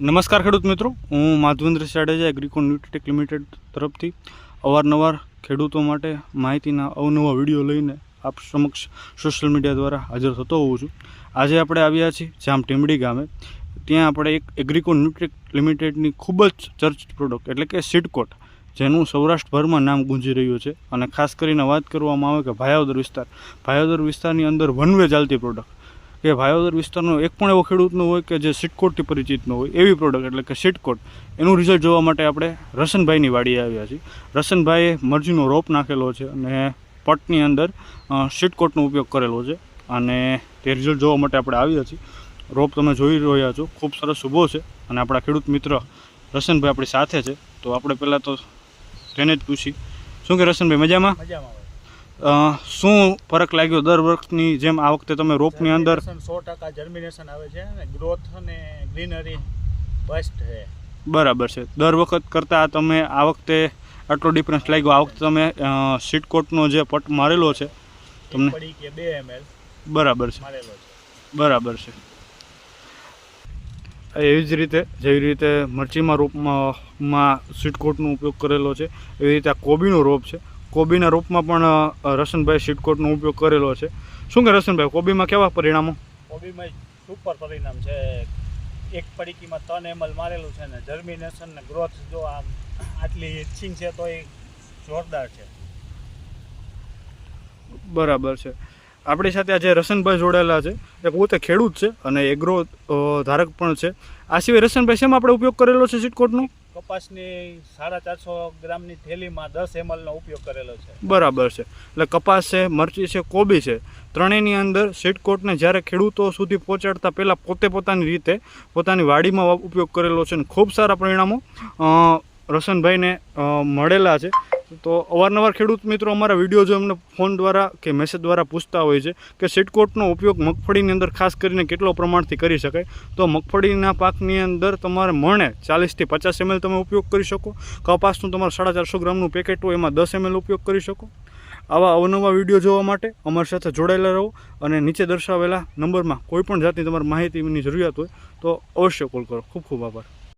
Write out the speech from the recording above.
નમસ્કાર ખેડૂત મિત્રો. હું માધવેન્દ્ર જાડેજા એગ્રીકોન ન્યુટેક લિમિટેડ તરફથી અવારનવાર ખેડૂતો માટે માહિતીના અવનવા વીડિયો લઈને આપ સમક્ષ સોશિયલ મીડિયા દ્વારા હાજર થતો હોઉં છું. આજે આપણે આવ્યા છીએ જામ ટીમડી ગામે. ત્યાં આપણે એક એગ્રીકોન ન્યુટેક લિમિટેડની ખૂબ જ ચર્ચ પ્રોડક્ટ એટલે કે સીડકોટ જેનું સૌરાષ્ટ્રભરમાં નામ ગુંજી રહ્યું છે. અને ખાસ કરીને વાત કરવામાં આવે કે ભાયાવદર વિસ્તાર. ભાયાવદર વિસ્તારની અંદર વન વે ચાલતી પ્રોડક્ટ કે ભાયોદર વિસ્તારનો એક પણ એવો ખેડૂતનો હોય કે જે સિટકોટથી પરિચિત ન હોય, એવી પ્રોડક્ટ એટલે કે સિટકોટ. એનું રિઝલ્ટ જોવા માટે આપણે રસનભાઈની વાડીએ આવ્યા છીએ. રસનભાઈએ મરજીનો રોપ નાખેલો છે અને પટની અંદર સિટકોટનો ઉપયોગ કરેલો છે અને તે રિઝલ્ટ જોવા માટે આપણે આવ્યા છીએ. રોપ તમે જોઈ રહ્યા છો, ખૂબ સરસ ઊભો છે અને આપણા ખેડૂત મિત્ર રસનભાઈ આપણી સાથે છે. તો આપણે પહેલાં તો તેને જ પૂછી શું કે રસનભાઈ, મજામાં? મજામાં. શું ફરક લાગ્યો દર વર્ષની જેમ આ વખતે તમે રોપની અંદર? સો ટકા જર્મિનેશન આવે છે અને ગ્રોથ અને ગ્રીનરી બેસ્ટ છે. બરાબર છે. દર વખત કરતાં તમે આ વખતે આટલો ડિફરન્સ લાગ્યો. આ વખતે તમે સીટકોટનો જે પટ મારેલો છે તમને? બે એમએલ બરાબર છે. બરાબર છે. એવી જ રીતે જેવી રીતે મરચીમાં રોપમાં માં સીટકોટનો ઉપયોગ કરેલો છે એવી રીતે આ કોબીનો રોપ છે કોબીના રોપમાં પણ રસનભાઈ સીટકોટનો ઉપયોગ કરેલો છે. શું કે રસનભાઈ કોબીમાં કેવા પરિણામો? કોબીમાં સુપર પરિણામ છે. એક પડીકીમાં ત્રણ એમલ મારેલું છે ને જર્મિનેશન ને ગ્રોથ જો આમ આટલી ઇચ્છિંગ છે તો એ જોરદાર છે. બરાબર છે. આપણી સાથે આજે રસનભાઈ જોડાયેલા છે. એ પોતે ખેડૂત છે અને એગ્રો ધારક પણ છે. આ સિવાય રસનભાઈ શેમાં આપણે ઉપયોગ કરેલો છે સીટકોટનો કપાસની સાડા ચારસો ગ્રામની થેલીમાં દસ એમએલનો ઉપયોગ કરેલો છે. બરાબર છે. એટલે કપાસ છે, મરચી છે, કોબી છે, ત્રણેયની અંદર સીટકોટને જ્યારે ખેડૂતો સુધી પહોંચાડતા પહેલાં પોતે પોતાની રીતે પોતાની વાડીમાં ઉપયોગ કરેલો છે અને ખૂબ સારા પરિણામો રસનભાઈને મળેલા છે. તો અવારનવાર ખેડૂત મિત્રો અમારા વીડિયો જો એમને ફોન દ્વારા કે મેસેજ દ્વારા પૂછતા હોય છે કે સીટકોટનો ઉપયોગ મગફળીની અંદર ખાસ કરીને કેટલો પ્રમાણથી કરી શકાય, તો મગફળીના પાકની અંદર તમારે મણે ચાલીસથી પચાસ એમએલ તમે ઉપયોગ કરી શકો, કપાસનું તમારે સાડા ચારસો ગ્રામનું પેકેટ હોય એમાં દસ એમએલ ઉપયોગ કરી શકો. આવા અવનવા વીડિયો જોવા માટે અમારી સાથે જોડાયેલા રહો અને નીચે દર્શાવેલા નંબરમાં કોઈપણ જાતની તમારી માહિતીની જરૂરિયાત હોય તો અવશ્ય કોલ કરો. ખૂબ ખૂબ આભાર.